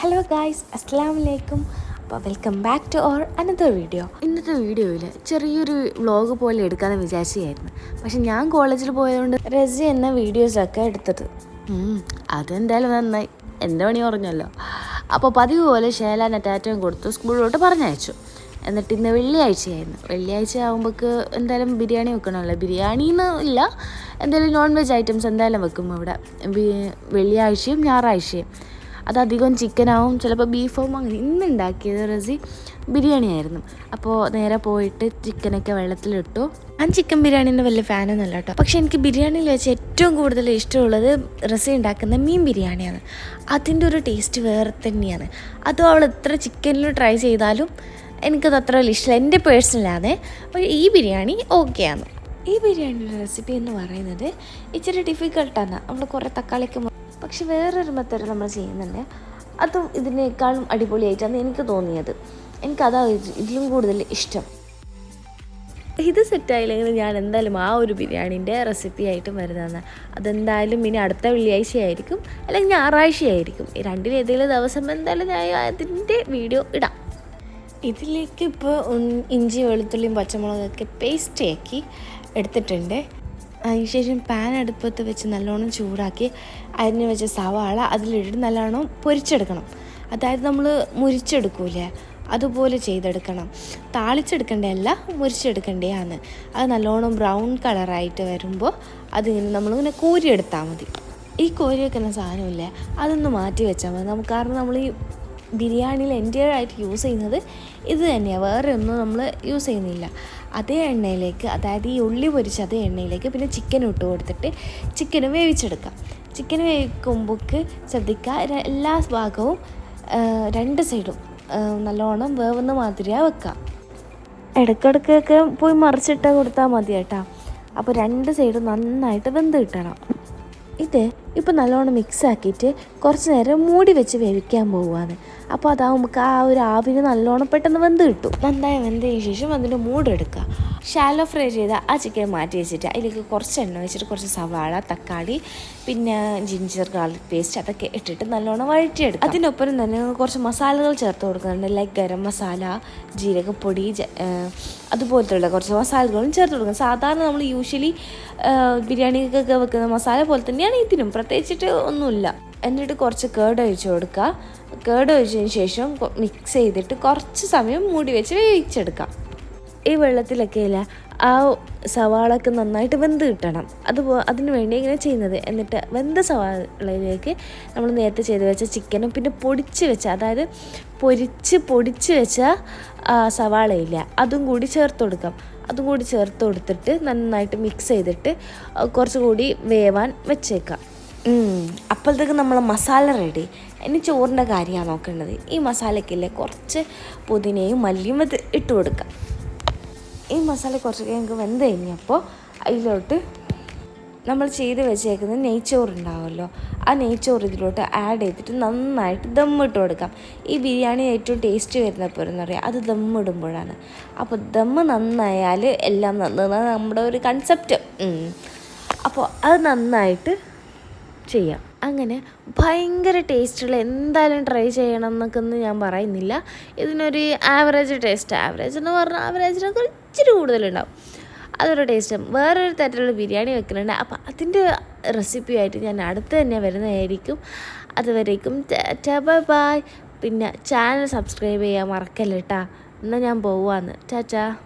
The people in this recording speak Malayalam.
ഹലോ ഗായ്സ് അസ്സാം വലൈക്കും അപ്പോൾ welcome back to our another video ഇന്നത്തെ വീഡിയോയിൽ ചെറിയൊരു വ്ളോഗ് പോലെ എടുക്കാമെന്ന് വിചാരിച്ചായിരുന്നു പക്ഷെ ഞാൻ കോളേജിൽ പോയതുകൊണ്ട് റെസി എന്ന വീഡിയോസൊക്കെ എടുത്തത്. അതെന്തായാലും നന്നായി. എന്റെ പണി പറഞ്ഞല്ലോ അപ്പോൾ പതിവ് പോലെ ഷേലാൻ ടാറ്റയും കൊടുത്തു സ്കൂളിലോട്ട് പറഞ്ഞയച്ചു. എന്നിട്ട് ഇന്ന് വെള്ളിയാഴ്ചയായിരുന്നു. വെള്ളിയാഴ്ച ആകുമ്പോൾക്ക് എന്തായാലും ബിരിയാണി വെക്കണമല്ലോ. ബിരിയാണി എന്ന് ഇല്ല. എന്തായാലും നോൺ വെജ് ഐറ്റംസ് എന്തായാലും വെക്കും ഇവിടെ. വെള്ളിയാഴ്ചയും ഞായറാഴ്ചയും. അതധികം ചിക്കനാവും. ചിലപ്പോൾ ബീഫാവും അങ്ങനെ ഇന്ന് ഉണ്ടാക്കിയത് റസി ബിരിയാണി ആയിരുന്നു അപ്പോൾ നേരെ പോയിട്ട് ചിക്കനൊക്കെ വെള്ളത്തിലിട്ടു. ഞാൻ ചിക്കൻ ബിരിയാണീന്റെ വലിയ ഫാനൊന്നും അല്ല കേട്ടോ. പക്ഷേ എനിക്ക് ബിരിയാണിയിൽ വെച്ച് ഏറ്റവും കൂടുതൽ ഇഷ്ടമുള്ളത് റസി ഉണ്ടാക്കുന്ന മീൻ ബിരിയാണിയാണ്. അതിന്റെ ഒരു ടേസ്റ്റ് വേറെ തന്നെയാണ്. അതും അവൾ എത്ര ചിക്കനിൽ ട്രൈ ചെയ്താലും എനിക്കത് അത്ര വലിയ ഇഷ്ടമില്ല. എന്റെ പേഴ്സണലാണ് പക്ഷേ ഈ ബിരിയാണി ഓക്കെയാണ് ഈ ബിരിയാണിയുടെ റെസിപ്പി എന്ന് പറയുന്നത് ഇച്ചിരി ഡിഫിക്കൽട്ടാണ് നമ്മൾ കുറേ തക്കാളിക്ക് പക്ഷെ വേറൊരു മെത്തേഡ് നമ്മൾ ചെയ്യുന്നുണ്ട്. അതും ഇതിനേക്കാളും അടിപൊളിയായിട്ടാണ് എനിക്ക് തോന്നിയത്. എനിക്കതാ ഇത് ഇതിലും കൂടുതൽ ഇഷ്ടം. ഇത് സെറ്റായില്ലെങ്കിൽ ഞാൻ എന്തായാലും ആ ഒരു ബിരിയാണീന്റെ റെസിപ്പി ആയിട്ട് വരുന്നതാണ്. അതെന്തായാലും ഇനി അടുത്ത വെള്ളിയാഴ്ച ആയിരിക്കും. അല്ലെങ്കിൽ ഞായറാഴ്ച ആയിരിക്കും. രണ്ടിലേതെങ്കിലും ദിവസം എന്തായാലും ഞാൻ അതിന്റെ വീഡിയോ ഇടാം. ഇതിലേക്ക് ഇപ്പോൾ ഇഞ്ചി വെളുത്തുള്ളിയും പച്ചമുളകൊക്കെ പേസ്റ്റ് ആക്കി എടുത്തിട്ടുണ്ട്. അതിനുശേഷം പാൻ അടുപ്പത്ത് വെച്ച് നല്ലോണം ചൂടാക്കി അരിഞ്ഞ് വെച്ച സവാള അതിലിട്ട് നല്ലോണം പൊരിച്ചെടുക്കണം. അതായത് നമ്മൾ മുരിച്ചെടുക്കൂലേ? അതുപോലെ ചെയ്തെടുക്കണം. താളിച്ചെടുക്കേണ്ടതല്ല മുരിച്ചെടുക്കേണ്ടതാണ് അത് നല്ലോണം ബ്രൗൺ കളറായിട്ട് വരുമ്പോൾ അതിങ്ങനെ നമ്മളിങ്ങനെ കോരിയെടുത്താൽ മതി. ഈ കോരി വെക്കുന്ന സാധനമില്ലേ അതൊന്ന് മാറ്റി വെച്ചാൽ മതി. നമുക്ക് കാരണം നമ്മൾ ഈ ബിരിയാണിയിൽ എന്റെ ആയിട്ട് യൂസ് ചെയ്യുന്നത് ഇത് തന്നെയാണ്. വേറെ ഒന്നും നമ്മൾ യൂസ് ചെയ്യുന്നില്ല. അതേ എണ്ണയിലേക്ക് അതായത് ഈ ഉള്ളി പൊരിച്ച അതേ എണ്ണയിലേക്ക് പിന്നെ ചിക്കൻ ഇട്ട് കൊടുത്തിട്ട് ചിക്കൻ വേവിച്ചെടുക്കാം. ചിക്കൻ വേവിക്കുമ്പോൾക്ക് ശ്രദ്ധിക്കുക എല്ലാ ഭാഗവും രണ്ട് സൈഡും നല്ലോണം വേവുന്ന മാതിരിയാണ് വെക്കുക. ഇടയ്ക്കിടയ്ക്കൊക്കെ പോയി മറിച്ചിട്ട് കൊടുത്താൽ മതി കേട്ടോ അപ്പോൾ രണ്ട് സൈഡും നന്നായിട്ട് വെന്ത് കിട്ടണം. ഇത് ഇപ്പോൾ നല്ലോണം മിക്സ് ആക്കിയിട്ട് കുറച്ച് നേരം മൂടി വെച്ച് വേവിക്കാൻ പോവുകയാണ്. അപ്പോൾ അതാവുമ്പോൾ ആ ഒരു ആവിന് നല്ലോണം പെട്ടെന്ന് വെന്ത് കിട്ടും. നന്നായി വെന്തതിന് ശേഷം അതിന്റെ മൂടെടുക്കുക ഷാലോ ഫ്രൈ ചെയ്ത ആ ചിക്കൻ മാറ്റി വെച്ചിട്ട് അതിലേക്ക് കുറച്ച് എണ്ണ വെച്ചിട്ട് കുറച്ച് സവാള തക്കാളി പിന്നെ ജിഞ്ചർ ഗാർലിക് പേസ്റ്റ് അതൊക്കെ ഇട്ടിട്ട് നല്ലോണം വഴറ്റിയെടുക്കും അതിനൊപ്പം തന്നെ കുറച്ച് മസാലകൾ ചേർത്ത് കൊടുക്കുന്നുണ്ട്. ലൈക്ക് ഗരം മസാല ജീരകപ്പൊടി അതുപോലത്തെയുള്ള കുറച്ച് മസാലകളും ചേർത്ത് കൊടുക്കും സാധാരണ നമ്മൾ യൂഷ്വലി ബിരിയാണിക്കൊക്കെ വെക്കുന്ന മസാല പോലെ തന്നെയാണ് ഇതിനും പ്രത്യേകിച്ചിട്ട് ഒന്നുമില്ല. എന്നിട്ട് കുറച്ച് കേട് ഒഴിച്ച് കൊടുക്കുക. കേട് ഒഴിച്ചതിന് ശേഷം മിക്സ് ചെയ്തിട്ട് കുറച്ച് സമയം മൂടി വെച്ച് വേവിച്ചെടുക്കാം. ഈ വെള്ളത്തിലൊക്കെ ഇല്ല ആ സവാളൊക്കെ നന്നായിട്ട് വെന്ത് കിട്ടണം. അതുപോ അതിന് വേണ്ടി ഇങ്ങനെ ചെയ്യുന്നത്. എന്നിട്ട് വെന്ത സവാളയിലേക്ക് നമ്മൾ നേരത്തെ ചെയ്ത് വെച്ച ചിക്കനും പിന്നെ പൊടിച്ച് വെച്ച അതായത് പൊരിച്ച് പൊടിച്ച് വെച്ച സവാളയില്ല അതും കൂടി ചേർത്ത് കൊടുക്കാം. അതും കൂടി ചേർത്ത് കൊടുത്തിട്ട് നന്നായിട്ട് മിക്സ് ചെയ്തിട്ട് കുറച്ചുകൂടി വേവാൻ വെച്ചേക്കാം. അപ്പോഴത്തേക്ക് നമ്മൾ മസാല റെഡി ഇനി ചോറിന്റെ കാര്യമാണ് നോക്കേണ്ടത്. ഈ മസാലയ്ക്കില്ലേ കുറച്ച് പുതിനയും മല്ലിയും ഇട്ട് കൊടുക്കാം. ഈ മസാല കുറച്ച് ഞങ്ങൾക്ക് വെന്ത് കഴിഞ്ഞപ്പോൾ അതിലോട്ട് നമ്മൾ ചെയ്ത് വെച്ചേക്കുന്ന നെയ്ച്ചോറ് ഉണ്ടാവുമല്ലോ ആ നെയ്ച്ചോറ് ഇതിലോട്ട് ആഡ് ചെയ്തിട്ട് നന്നായിട്ട് ദമ്മിട്ട് കൊടുക്കാം. ഈ ബിരിയാണി ഏറ്റവും ടേസ്റ്റ് വരുന്നപ്പോൾ എന്ന് പറയാം. അത് ദമ്മിടുമ്പോഴാണ് അപ്പോൾ ദമ്മ് നന്നായാൽ എല്ലാം നന്നാണ് നമ്മുടെ ഒരു കൺസെപ്റ്റ് അപ്പോൾ അത് നന്നായിട്ട് ചെയ്യാം. അങ്ങനെ ഭയങ്കര ടേസ്റ്റുള്ള എന്തായാലും ട്രൈ ചെയ്യണം എന്നൊക്കെ ഞാൻ പറയുന്നില്ല. ഇതിനൊരു ആവറേജ് ടേസ്റ്റ് ആവറേജ് എന്ന് പറഞ്ഞാൽ ആവറേജിനൊക്കെ ഇച്ചിരി കൂടുതലുണ്ടാവും. അതൊരു ടേസ്റ്റ് വേറൊരു തരത്തിലുള്ള ബിരിയാണി വെക്കുന്നുണ്ട് അപ്പോൾ അതിന്റെ റെസിപ്പിയായിട്ട് ഞാൻ അടുത്ത് തന്നെ വരുന്നതായിരിക്കും. അതുവരേക്കും ബൈ ബൈ. പിന്നെ ചാനൽ സബ്സ്ക്രൈബ് ചെയ്യാൻ മറക്കല്ലേട്ടാ. എന്നാൽ ഞാൻ പോവാന്ന്. ടാറ്റാ